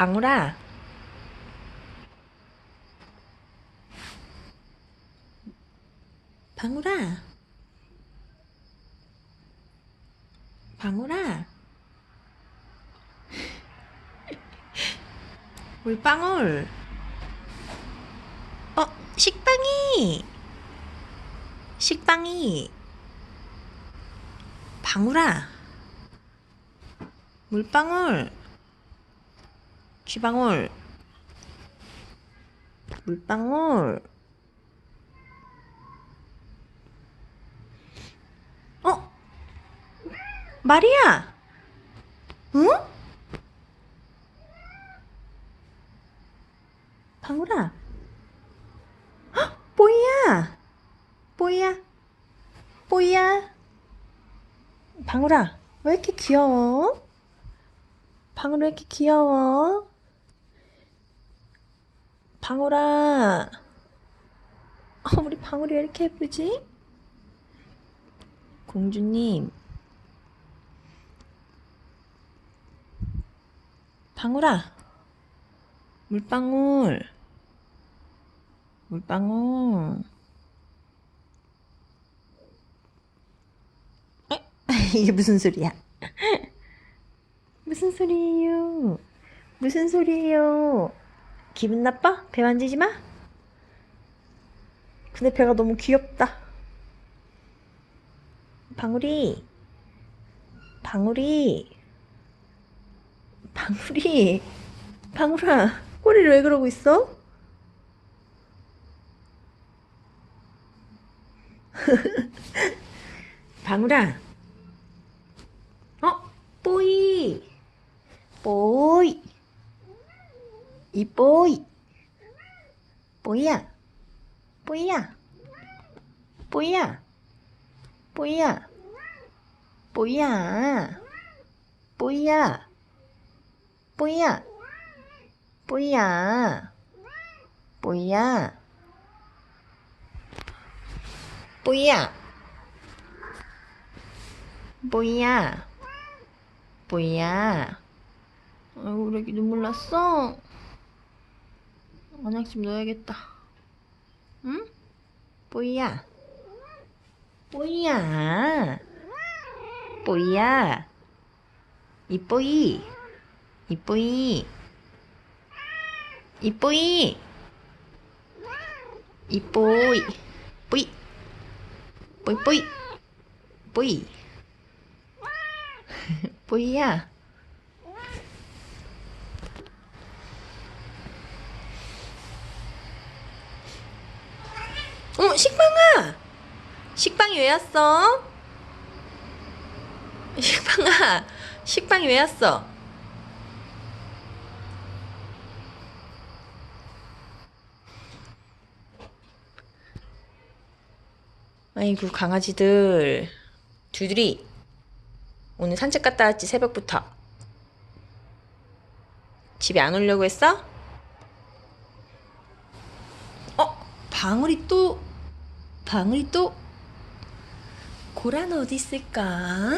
방울아. 방울아. 방울아. 물방울. 어, 식빵이. 식빵이. 방울아. 물방울. 쥐방울. 물방울. 어? 마리아. 응? 방울아. 헉, 뽀이야. 뽀이야. 뽀이야. 방울아, 왜 이렇게 귀여워? 방울 왜 이렇게 귀여워? 방울아. 어, 우리 방울이 왜 이렇게 예쁘지? 공주님. 방울아. 물방울. 물방울. 에? 이게 무슨 소리야? 무슨 소리예요? 무슨 소리예요? 기분 나빠? 배 만지지 마? 근데 배가 너무 귀엽다. 방울이, 방울이, 방울이, 방울아, 꼬리를 왜 그러고 있어? 방울아, 어, 뽀이, 뽀이, 이 뽀이, 뽀이야, 뽀이야, 뽀이야, 뽀이야, 뽀이야, 뽀이야, 뽀이야, 뽀이야, 뽀이야, 뽀이야, 뽀이야, 뽀이야. 아이고, 우리 애기 눈물 났어? 안약집 넣어야겠다. 응? 뽀이야. 뽀이야. 뽀이야. 이뽀이. 이뽀이. 이뽀이. 이뽀이. 뿌이. 뿌이, 뿌이. 뿌이. 뿌이야. 어, 식빵아! 식빵이 왜 왔어? 식빵아, 식빵이 왜 왔어? 아이고, 강아지들. 두들이. 오늘 산책 갔다 왔지, 새벽부터. 집에 안 오려고 했어? 어, 방울이 또, 방울이 또, 고라는 어디 있을까?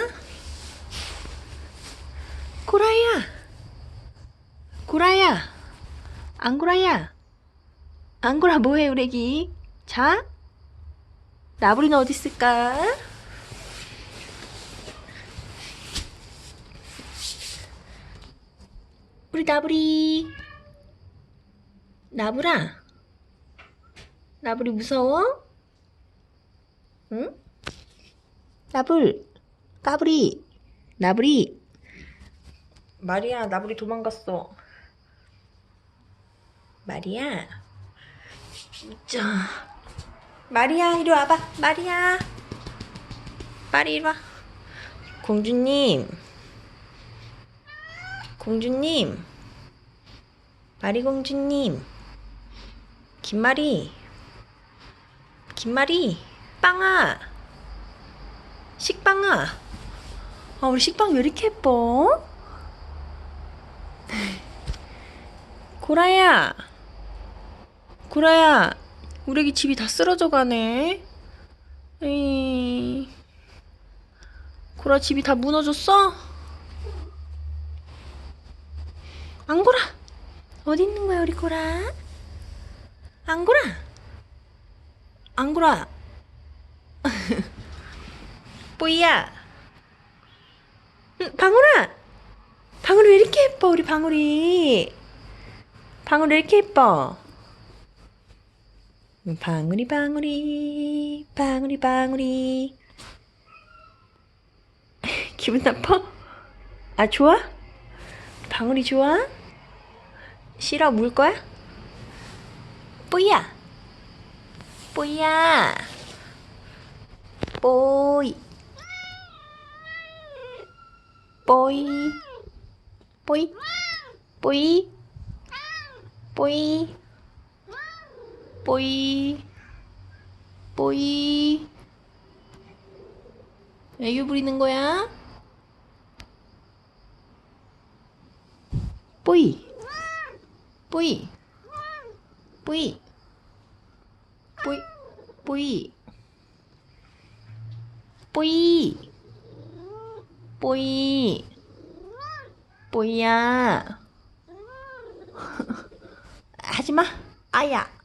고라야! 고라야! 안고라야! 안고라 뭐해, 우리 애기? 자? 나부리는 어디 있을까? 우리 나부리. 나부라. 나부리 무서워? 응? 나불. 까부리. 나부리. 마리아, 나부리 도망갔어. 마리아. 자. 마리아, 이리 와봐. 마리아. 빨리 이리 와. 공주님. 공주님. 마리 공주님. 김마리. 김마리. 빵아. 식빵아. 아, 우리 식빵 왜 이렇게 예뻐? 고라야. 고라야. 우리 집이 다 쓰러져 가네. 에이. 고라 집이 다 무너졌어? 안고라. 어디 있는 거야, 우리 꼬라? 앙고라! 앙고라! 뽀이야! 응, 방울아! 방울이 왜 이렇게 예뻐, 우리 방울이? 방울이 왜 이렇게 예뻐? 응, 방울이, 방울이, 방울이, 방울이. 기분 나빠? 아, 좋아? 방울이 좋아? 싫어, 물 거야? 뽀이야! 뽀이야! 뽀이! 뽀이! 뽀이! 뽀이! 뽀이! 뽀이! 뽀이! 애교 부리는 거야? 뽀이! 뽀이! 뽀이! 뽀이! 뽀이! 뽀이! 뽀이! 뽀이야! 하지마! 아야!